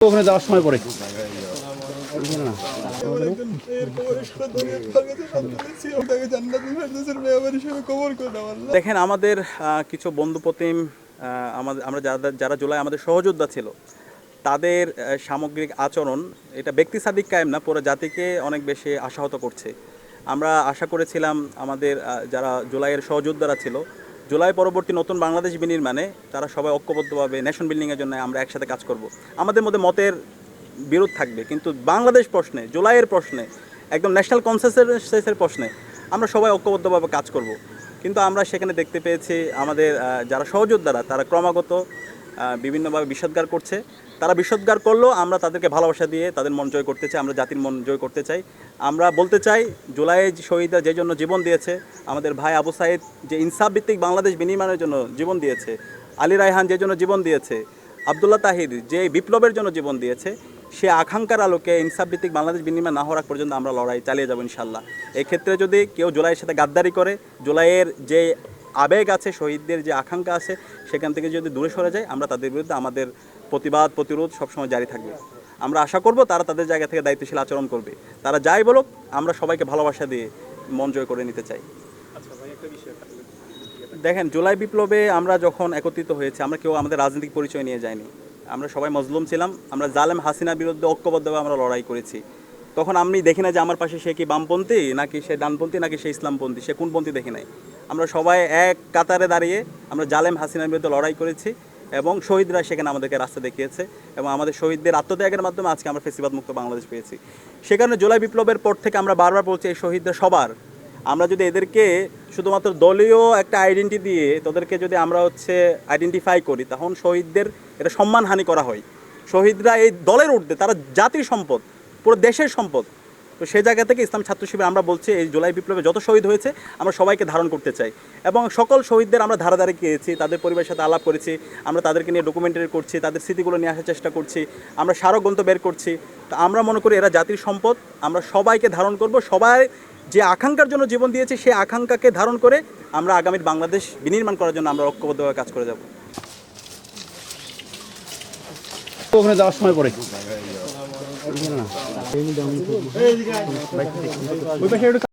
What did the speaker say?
ওখানে যাওয়ার সময় পরে দেখেন আমাদের কিছু বন্ধুপ্রতিম আহ, আমাদের আমরা যারা যারা জুলাই আমাদের সহযোদ্ধা ছিল তাদের সামগ্রিক আচরণ এটা ব্যক্তি সাদিক কায়েম না পুরো জাতিকে অনেক বেশি আশাহত করছে। আমরা আশা করেছিলাম আমাদের যারা জুলাইয়ের সহযোদ্ধারা ছিল জুলাই পরবর্তী নতুন বাংলাদেশ বিনির্মাণে তারা সবাই ঐক্যবদ্ধভাবে ন্যাশন বিল্ডিংয়ের জন্য আমরা একসাথে কাজ করব। আমাদের মধ্যে মতের বিরোধ থাকবে, কিন্তু বাংলাদেশ প্রশ্নে, জুলাইয়ের প্রশ্নে, একদম ন্যাশনাল কনসেন্সাসের প্রশ্নে আমরা সবাই ঐক্যবদ্ধভাবে কাজ করব। কিন্তু আমরা সেখানে দেখতে পেয়েছি আমাদের যারা সহযোদ্ধারা, তারা ক্রমাগত বিভিন্নভাবে বিষদগার করছে। তারা বিষদগার করলেও আমরা তাদেরকে ভালোবাসা দিয়ে তাদের মন জয় করতে চাই, আমরা জাতির মন জয় করতে চাই। আমরা বলতে চাই, জুলাই শহীদরা যে জন্য জীবন দিয়েছে, আমাদের ভাই আবু সাইদ যে ইনসাফ ভিত্তিক বাংলাদেশ বিনির্মাণের জন্য জীবন দিয়েছে, আলী রায়হান যে জন্য জীবন দিয়েছে, আবদুল্লাহ তাহির যে বিপ্লবের জন্য জীবন দিয়েছে, সে আকাঙ্ক্ষার আলোকে ইনসাফ ভিত্তিক বাংলাদেশ বিনিময় না হওয়ার পর্যন্ত আমরা লড়াই চালিয়ে যাব ইনশাল্লাহ। এক্ষেত্রে যদি কেউ জুলাইয়ের সাথে গাদ্দারি করে, জুলাইয়ের যে আবেগ আছে শহীদদের যে আকাঙ্ক্ষা আছে সেখান থেকে যদি দূরে সরে যায় আমরা তাদের বিরুদ্ধে আমাদের প্রতিবাদ প্রতিরোধ সবসময় জারি থাকবে। আমরা আশা করব তারা তাদের জায়গা থেকে দায়িত্বশীল আচরণ করবে। তারা যাই বলুক আমরা সবাইকে ভালোবাসা দিয়ে মন জয় করে নিতে চাই। দেখেন জুলাই বিপ্লবে আমরা যখন একত্রিত হয়েছি আমরা কেউ আমাদের রাজনৈতিক পরিচয় নিয়ে যাইনি। আমরা সবাই মজলুম ছিলাম আমরা জালেম হাসিনার বিরুদ্ধে ঐক্যবদ্ধভাবে আমরা লড়াই করেছি। তখন আমি দেখি না যে আমার পাশে সে কি বামপন্থী নাকি সে ডানপন্থী নাকি সে ইসলামপন্থী সে কোনপন্থী দেখি নাই। আমরা সবাই এক কাতারে দাঁড়িয়ে আমরা জালেম হাসিনার বিরুদ্ধে লড়াই করেছি এবং শহীদরা সেখানে আমাদেরকে রাস্তা দেখিয়েছে এবং আমাদের শহীদদের আত্মত্যাগের মাধ্যমে আজকে আমরা ফেসিবাদ মুক্ত বাংলাদেশ পেয়েছি। সে কারণে জুলাই বিপ্লবের পর থেকে আমরা বারবার বলছি, এই শহীদরা সবার। আমরা যদি এদেরকে শুধুমাত্র দলীয় একটা আইডেন্টি দিয়ে তাদেরকে যদি আমরা হচ্ছে আইডেন্টিফাই করি, তখন শহীদদের এটা সম্মানহানি করা হয়। শহীদরা এই দলের ঊর্ধ্বে, তারা জাতির সম্পদ, পুরো দেশের সম্পদ। তো সেই জায়গা থেকে ইসলাম ছাত্র শিবির, আমরা বলছি এই জুলাই বিপ্লবে যত শহীদ হয়েছে, আমরা সবাইকে ধারণ করতে চাই। এবং সকল শহীদদের আমরা ধারা ধারে গিয়েছি তাদের পরিবারের সাথে আলাপ করেছি, আমরা তাদেরকে নিয়ে ডকুমেন্টারি করছি, তাদের স্মৃতিগুলো নিয়ে আসার চেষ্টা করছি, আমরা স্মারকগ্রন্থ বের করছি। তো আমরা মনে করি এরা জাতির সম্পদ, আমরা সবাইকে ধারণ করব, সবাই যে আকাঙ্ক্ষার জন্য জীবন দিয়েছে, সেই আকাঙ্ক্ষাকে ধারণ করে আমরা আগামীর বাংলাদেশ বিনির্মাণ করার জন্য আমরা ঐক্যবদ্ধভাবে কাজ করে যাব। ওখানে যাওয়ার সময় পরে ওই পাশে